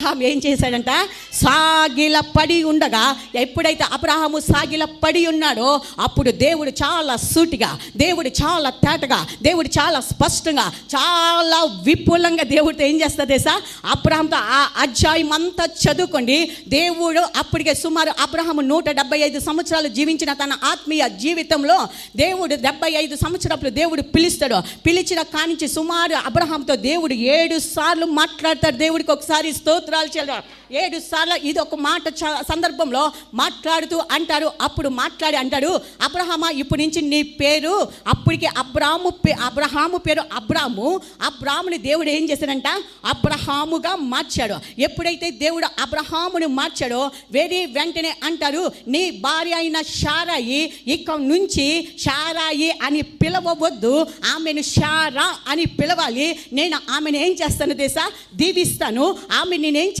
Abraham ఏం చేశాడంట? సాగిల పడి ఉండగా ఎప్పుడైతే అబ్రహాము సాగిల పడి ఉన్నాడో అప్పుడు దేవుడు చాలా సూటిగా దేవుడు చాలా తేటగా దేవుడు చాలా స్పష్టంగా చాలా విపులంగా దేవుడితో ఏం చేస్తుంది తెలుసా? అబ్రహాంతో ఆ అధ్యాయం అంతా చదువుకోండి. దేవుడు అప్పటికే సుమారు అబ్రహాము నూట డెబ్బై ఐదు సంవత్సరాలు జీవించిన తన ఆత్మీయ జీవితంలో దేవుడు డెబ్బై ఐదు సంవత్సరాలు దేవుడు పిలుస్తాడు. పిలిచిన కానించి సుమారు అబ్రహాంతో దేవుడు ఏడు సార్లు మాట్లాడతాడు. దేవుడికి ఒకసారి స్తోత్రాలు చెల్లారు ఏడు సార్లు ఇది ఒక మాట సందర్భంలో మాట్లాడుతూ అంటారు. అప్పుడు మాట్లాడి అంటాడు అబ్రహమా ఇప్పటి నుంచి నీ పేరు అప్పటికి అబ్రాము పే అబ్రహాము పేరు అబ్రాము. అబ్రాముని దేవుడు ఏం చేశాడంట? అబ్రహాముగా మార్చాడు. ఎప్పుడైతే దేవుడు అబ్రహాముని మార్చాడో వెరీ వెంటనే అంటారు నీ భార్య అయిన షారాయి ఇక నుంచి షారాయి అని పిలవవద్దు. ఆమెను షారా అని పిలవాలి. నేను ఆమెను ఏం చేస్తాను తెలుసా? దీవిస్తాను. ఆమె నేను